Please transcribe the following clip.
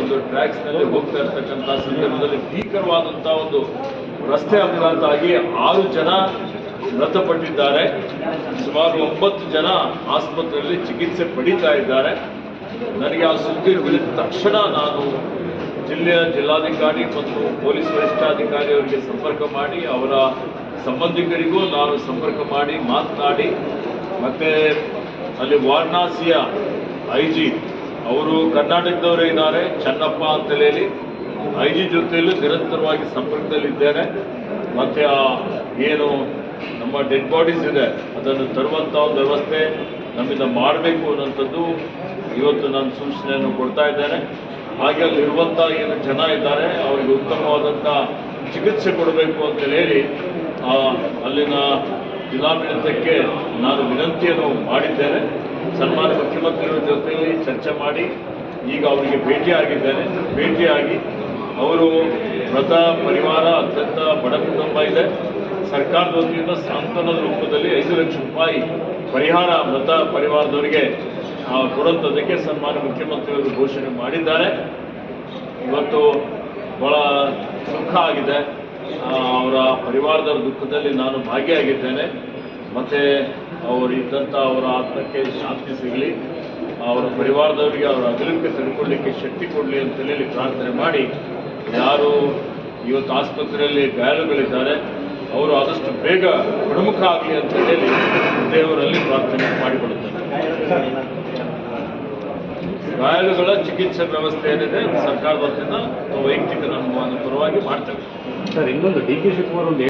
ಒಂದು ಟ್ರ್ಯಾಕ್ಸ್ನಲ್ಲಿ ಹೋಗ್ತಾ ಇರ್ತಕ್ಕಂಥ ಸಂದರ್ಭದಲ್ಲಿ ಭೀಕರವಾದಂತಹ ಒಂದು ರಸ್ತೆ ಅಪಘಾತ ಆಗಿ ಆರು ಜನ ಮೃತಪಟ್ಟಿದ್ದಾರೆ. ಸುಮಾರು ಒಂಬತ್ತು ಜನ ಆಸ್ಪತ್ರೆಯಲ್ಲಿ ಚಿಕಿತ್ಸೆ ಪಡೀತಾ ಇದ್ದಾರೆ. ನನಗೆ ಆ ಸುದ್ದಿ ತಿಳಿದ ತಕ್ಷಣ ನಾನು ಜಿಲ್ಲೆಯ ಜಿಲ್ಲಾಧಿಕಾರಿ ಮತ್ತು ಪೊಲೀಸ್ ವರಿಷ್ಠಾಧಿಕಾರಿ ಅವರಿಗೆ ಸಂಪರ್ಕ ಮಾಡಿ, ಅವರ ಸಂಬಂಧಿಕರಿಗೂ ನಾನು ಸಂಪರ್ಕ ಮಾಡಿ, ಮಾತನಾಡಿ, ಮತ್ತೆ ಅಲ್ಲಿ ವಾರಣಾಸಿಯ ಐ ಜಿ ಅವರು ಕರ್ನಾಟಕದವರೇ ಇದ್ದಾರೆ. ಚನ್ನಪ್ಪ ಅಂತೇಳಿ ಹೇಳಿ ಐ ಜಿ ಜೊತೆಯಲ್ಲೂ ನಿರಂತರವಾಗಿ ಸಂಪರ್ಕದಲ್ಲಿದ್ದಾರೆ. ಮತ್ತೆ ಆ ಏನು ನಮ್ಮ ಡೆಡ್ ಬಾಡೀಸ್ ಇದೆ, ಅದನ್ನು ತರುವಂಥ ಒಂದು ವ್ಯವಸ್ಥೆ ನಮ್ಮಿಂದ ಮಾಡಬೇಕು ಅನ್ನೋಂಥದ್ದು ಇವತ್ತು ನಾನು ಸೂಚನೆಯನ್ನು ಕೊಡ್ತಾ ಇದ್ದೇನೆ. ಹಾಗೆ ಅಲ್ಲಿರುವಂಥ ಏನು ಜನ ಇದ್ದಾರೆ, ಅವರಿಗೆ ಉತ್ತಮವಾದಂಥ ಚಿಕಿತ್ಸೆ ಕೊಡಬೇಕು ಅಂತ ಹೇಳಿ ಅಲ್ಲಿನ ಜಿಲ್ಲಾಡಳಿತಕ್ಕೆ ನಾನು ವಿನಂತಿಯನ್ನು ಮಾಡಿದ್ದೇನೆ. ಸನ್ಮಾನ ಮುಖ್ಯಮಂತ್ರಿಗಳ ಜೊತೆಯಲ್ಲಿ ಚರ್ಚೆ ಮಾಡಿ ಈಗ ಅವರಿಗೆ ಭೇಟಿಯಾಗಿದ್ದೇನೆ ಭೇಟಿಯಾಗಿ ಅವರು ಮೃತ ಪರಿವಾರ ಅತ್ಯಂತ ಬಡ ಕುಟುಂಬ ಇದೆ. ಸರ್ಕಾರದ ವತಿಯಿಂದ ಸಾಂತ್ವನದ ರೂಪದಲ್ಲಿ ಐದು ಲಕ್ಷ ರೂಪಾಯಿ ಪರಿಹಾರ ಮೃತ ಪರಿವಾರದವರಿಗೆ ಕೊಡುವಂಥದ್ದಕ್ಕೆ ಸನ್ಮಾನ್ಯ ಮುಖ್ಯಮಂತ್ರಿಗಳು ಘೋಷಣೆ ಮಾಡಿದ್ದಾರೆ. ಇವತ್ತು ಬಹಳ ಸುಖ ಆಗಿದೆ. ಅವರ ಪರಿವಾರದವರ ದುಃಖದಲ್ಲಿ ನಾನು ಭಾಗಿಯಾಗಿದ್ದೇನೆ. ಮತ್ತು ಅವರು ಇದ್ದಂಥ ಅವರ ಆತ್ಮಕ್ಕೆ ಶಾಂತಿ ಸಿಗಲಿ, ಅವರ ಪರಿವಾರದವರಿಗೆ ಅವರ ಅಗಲಿಕೆ ತಡ್ಕೊಳ್ಳಿಕ್ಕೆ ಶಕ್ತಿ ಕೊಡಲಿ ಅಂತ ಹೇಳಿ ಪ್ರಾರ್ಥನೆ ಮಾಡಿ, ಯಾರು ಇವತ್ತು ಆಸ್ಪತ್ರೆಯಲ್ಲಿ ಗಾಯಾಳುಗಳಿದ್ದಾರೆ, ಅವರು ಆದಷ್ಟು ಬೇಗ ಗುಣಮುಖ ಆಗಲಿ ಅಂತ ಹೇಳಿ ದೇವರಲ್ಲಿ ಪ್ರಾರ್ಥನೆ ಮಾಡಿಕೊಡುತ್ತಾರೆ ಗಾಯಾಳುಗಳ ಚಿಕಿತ್ಸೆ ವ್ಯವಸ್ಥೆ ಏನಿದೆ, ಸರ್ಕಾರದ ವತಿಯಿಂದ ವೈಯಕ್ತಿಕ ನಮ್ಮ ಪರವಾಗಿ ಮಾಡ್ತೇವೆ. ಸರ್, ಇನ್ನೊಂದು ಡಿ ಕೆ ಶಿವಕುಮಾರ್ ಒಂದು